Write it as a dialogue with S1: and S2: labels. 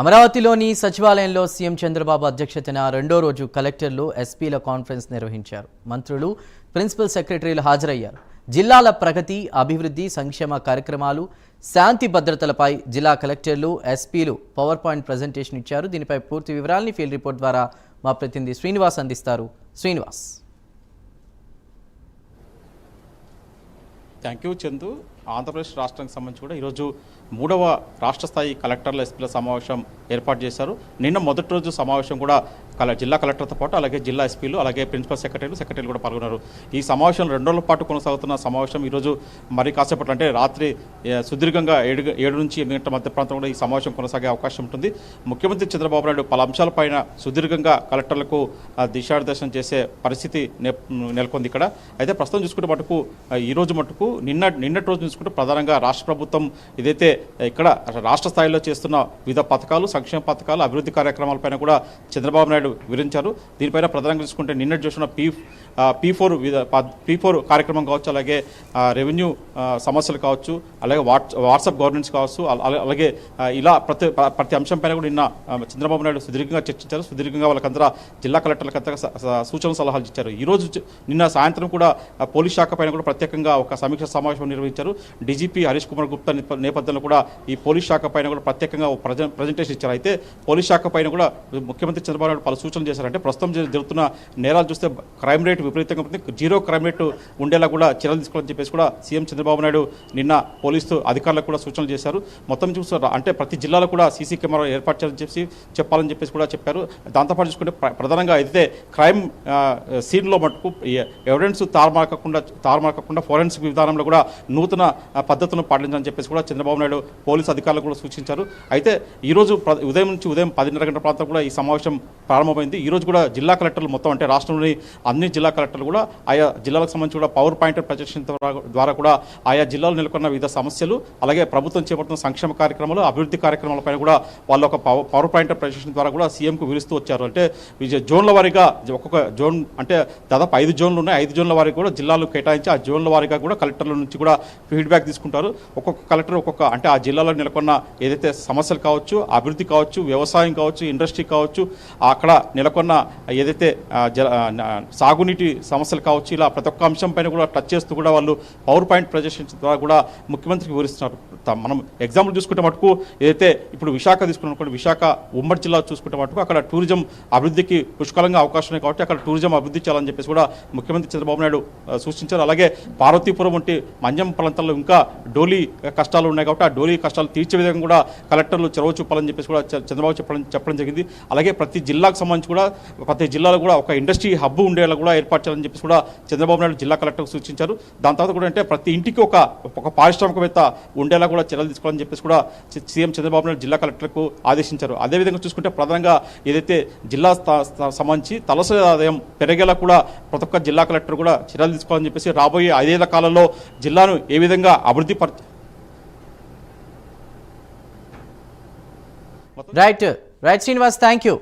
S1: అమరావతిలోని సచివాలయంలో సీఎం చంద్రబాబు అధ్యక్షతన రెండో రోజు కలెక్టర్లు ఎస్పీల కాన్ఫరెన్స్ నిర్వహించారు. మంత్రులు ప్రిన్సిపల్ సెక్రటరీలు హాజరయ్యారు. జిల్లాల ప్రగతి అభివృద్ధి సంక్షేమ కార్యక్రమాలు శాంతి భద్రతలపై జిల్లా కలెక్టర్లు ఎస్పీలు పవర్ పాయింట్ ప్రజెంటేషన్ ఇచ్చారు. దీనిపై పూర్తి వివరాల్ని ఫీల్డ్ రిపోర్ట్ ద్వారా మా ప్రతినిధి శ్రీనివాస్ అందిస్తారు. శ్రీనివాస్.
S2: థ్యాంక్ యూ చందు ఆంధ్రప్రదేశ్ రాష్ట్రానికి సంబంధించి కూడా ఈరోజు మూడవ రాష్ట్ర స్థాయి కలెక్టర్ల ఎస్పీల సమావేశం ఏర్పాటు చేశారు. నిన్న మొదటి రోజు సమావేశం కూడా కల జిల్లా కలెక్టర్తో పాటు అలాగే జిల్లా ఎస్పీలు అలాగే ప్రిన్సిపల్ సెక్రటరీలు సెక్రటరీలు కూడా పాల్గొన్నారు. ఈ సమావేశం రెండు రోజుల పాటు కొనసాగుతున్న సమావేశం ఈరోజు మరి కాసేపట్లో అంటే రాత్రి సుదీర్ఘంగా ఏడు ఏడు నుంచి ఎనిమిది గంటల మధ్య ప్రాంతం కూడా ఈ సమావేశం కొనసాగే అవకాశం ఉంటుంది. ముఖ్యమంత్రి చంద్రబాబు నాయుడు పలు అంశాలపైన సుదీర్ఘంగా కలెక్టర్లకు దిశానిర్దేశం చేసే పరిస్థితి నె- నెలకొంది ఇక్కడ. అయితే ప్రస్తుతం చూసుకుంటే మటుకు ఈరోజు ఈ రోజు మటుకు నిన్న నిన్నటి రోజు చూసుకుంటే ప్రధానంగా రాష్ట్ర ప్రభుత్వం ఏదైతే ఇక్కడ రాష్ట్ర స్థాయిలో చేస్తున్న వివిధ పథకాలు సంక్షేమ పథకాలు అభివృద్ధి కార్యక్రమాలపైన కూడా చంద్రబాబు నాయుడు వివరించారు. దీనిపైన ప్రధానంగా చూసుకుంటే నిన్నటి చూసిన P P four P four కార్యక్రమం కావచ్చు అలాగే రెవెన్యూ సమస్యలు కావచ్చు అలాగే వాట్సాప్ గవర్నెన్స్ కావచ్చు అలాగే ఇలా ప్రతి ప్రతి అంశంపైన కూడా నిన్న చంద్రబాబు నాయుడు సుదీర్ఘంగా చర్చించారు. సుదీర్ఘంగా వాళ్ళకంతా జిల్లా కలెక్టర్లకంతా స- స- సూచనలు సలహాలు ఇచ్చారు. ఈరోజు నిన్న సాయంత్రం కూడా పోలీస్ శాఖ పైన కూడా ప్రత్యేకంగా ఒక సమీక్ష సమావేశం నిర్వహించారు. డీజీపీ హరీష్ కుమార్ గుప్తా నేపథ్యంలో కూడా ఈ పోలీస్ శాఖ పైన కూడా ప్రత్యేకంగా ప్రజెంటేషన్ ఇచ్చారు. అయితే పోలీస్ శాఖ పైన కూడా ముఖ్యమంత్రి చంద్రబాబు నాయుడు పలు సూచనలు చేశారంటే ప్రస్తుతం జరుగుతున్న నేరాలు చూస్తే క్రైమ్ రేట్ విపరీతంగా జీరో క్రైమ్ రేటు ఉండేలా కూడా చర్యలు తీసుకోవాలని చెప్పేసి కూడా సీఎం చంద్రబాబు నాయుడు నిన్న పోలీసు అధికారులకు కూడా సూచనలు చేశారు. మొత్తం చూస్తారు అంటే ప్రతి జిల్లాలో కూడా సీసీ కెమెరా ఏర్పాటు చేయాలని చెప్పి చెప్పాలని చెప్పేసి కూడా చెప్పారు. దాంతోపాటు చూసుకుంటే ప్రధానంగా అయితే క్రైమ్ సీన్లో మటుకు ఎవిడెన్స్ తారుమారకుండా తారుమారకుండా ఫోరెన్సిక్ విధానంలో కూడా నూతన పద్ధతులను పాటించాలని చెప్పేసి కూడా చంద్రబాబు నాయుడు పోలీసు అధికారులకు కూడా సూచించారు. అయితే ఈ రోజు ఉదయం నుంచి ఉదయం పదిన్నర గంటల ప్రాంతం కూడా ఈ సమావేశం ప్రారంభమైంది. ఈ రోజు కూడా జిల్లా కలెక్టర్లు మొత్తం అంటే రాష్ట్రంలోని అన్ని జిల్లా కలెక్టర్లు కూడా ఆయా జిల్లాలకు సంబంధించి కూడా పవర్ పాయింట్ ప్రజెక్షన్ ద్వారా కూడా ఆయా జిల్లాలో నెలకొన్న వివిధ సమస్యలు అలాగే ప్రభుత్వం చేపడుతున్న సంక్షేమ కార్యక్రమాలు అభివృద్ధి కార్యక్రమాలపైన కూడా వాళ్ళు ఒక పవర్ పాయింట్ ప్రజెక్షన్ ద్వారా కూడా సీఎంకు వివరిస్తూ వచ్చారు. అంటే జోన్ల వారీగా ఒక్కొక్క జోన్ అంటే దాదాపు ఐదు జోన్లు ఉన్నాయి. ఐదు జోన్ల వారికి కూడా జిల్లాలు కేటాయించి ఆ జోన్ల వారీగా కూడా కలెక్టర్ల నుంచి కూడా ఫీడ్బ్యాక్ తీసుకుంటారు. ఒక్కొక్క కలెక్టర్ ఒక్కొక్క అంటే ఆ జిల్లాలో నెలకొన్న ఏదైతే సమస్యలు కావచ్చు అభివృద్ధి కావచ్చు వ్యవసాయం కావచ్చు ఇండస్ట్రీ కావచ్చు అక్కడ నెలకొన్న ఏదైతే జల సాగునీటి సమస్యలు కావచ్చు ఇలా ప్రతి ఒక్క అంశం పైన కూడా టచ్ చేస్తూ కూడా వాళ్ళు పవర్ పాయింట్ ప్రజెషన్స్ ద్వారా కూడా ముఖ్యమంత్రికి వివరిస్తున్నారు. మనం ఎగ్జాంపుల్ చూసుకుంటే మటుకు ఏదైతే ఇప్పుడు విశాఖ తీసుకున్నప్పుడు విశాఖ ఉమ్మడి జిల్లా చూసుకుంటే మటుకు అక్కడ టూరిజం అభివృద్ధికి పుష్కలంగా అవకాశం ఉన్నాయి కాబట్టి అక్కడ టూరిజం అభివృద్ధి చేయాలని చెప్పేసి కూడా ముఖ్యమంత్రి చంద్రబాబు నాయుడు సూచించారు. అలాగే పార్వతీపురం వంటి మంజం ప్రాంతాల్లో ఇంకా డోలీ కష్టాలు ఉన్నాయి కాబట్టి ఆ డోలీ కష్టాలు తీర్చే విధంగా కూడా కలెక్టర్లు చొరవ చూపాలని చెప్పేసి కూడా చంద్రబాబు చెప్పడం చెప్పడం జరిగింది. అలాగే ప్రతి జిల్లాకు సంబంధించి కూడా ప్రతి జిల్లాలో కూడా ఒక ఇండస్ట్రీ హబ్ ఉండేలా కూడా ఏర్పాటు చేయాలని చెప్పేసి కూడా చంద్రబాబు నాయుడు జిల్లా కలెక్టర్కు సూచించారు. దాని తర్వాత కూడా అంటే ప్రతి ఇంటికి ఒక ఒక పారిశ్రామికవేత్త ఉండేలా కూడా చర్యలు తీసుకోవాలని చెప్పేసి కూడా సీఎం చంద్రబాబు నాయుడు జిల్లా కలెక్టర్కు ఆదేశించారు. అదేవిధంగా చూసుకుంటే ప్రధానంగా ఏదైతే జిల్లా సంబంధించి తలసరి ఆదాయం పెరిగేలా కూడా ప్రతి ఒక్క జిల్లా కలెక్టర్ కూడా చర్యలు తీసుకోవాలని చెప్పేసి రాబోయే ఐదేళ్ళ కాలంలో జిల్లాను ఏ విధంగా అభివృద్ధి పర
S1: right right Srinivas thank you